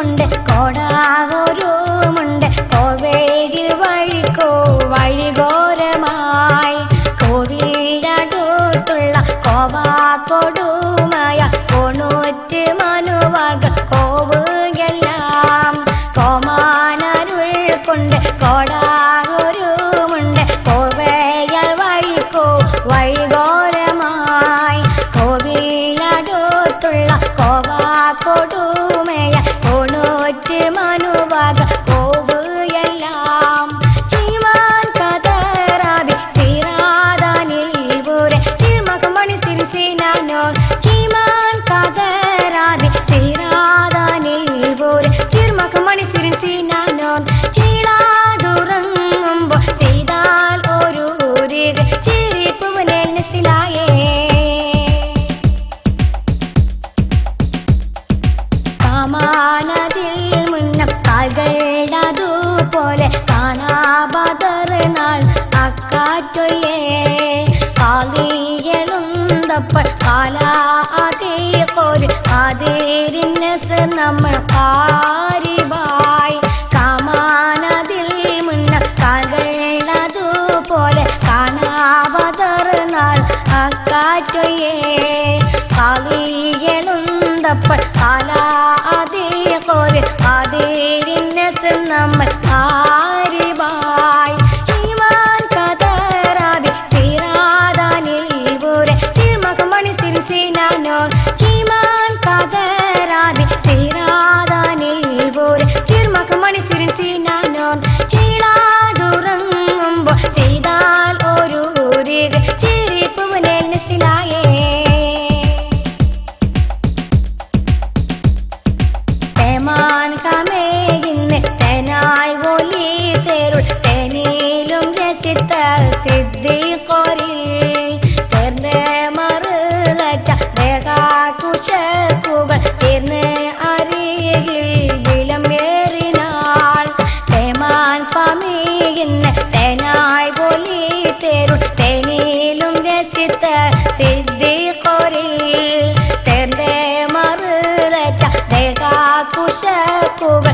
De coraje على أتيقر قدير نسنا من قارباي كمان دل من കകൾന തുപോലെ കാണാവതർന്നാൽ അക്കാറ്റൊയേ. കളികളുണ്ടപ്പോൾ കലാ അതേ core അതേ നമ്മൾ ಕೋಟ ಕೋವ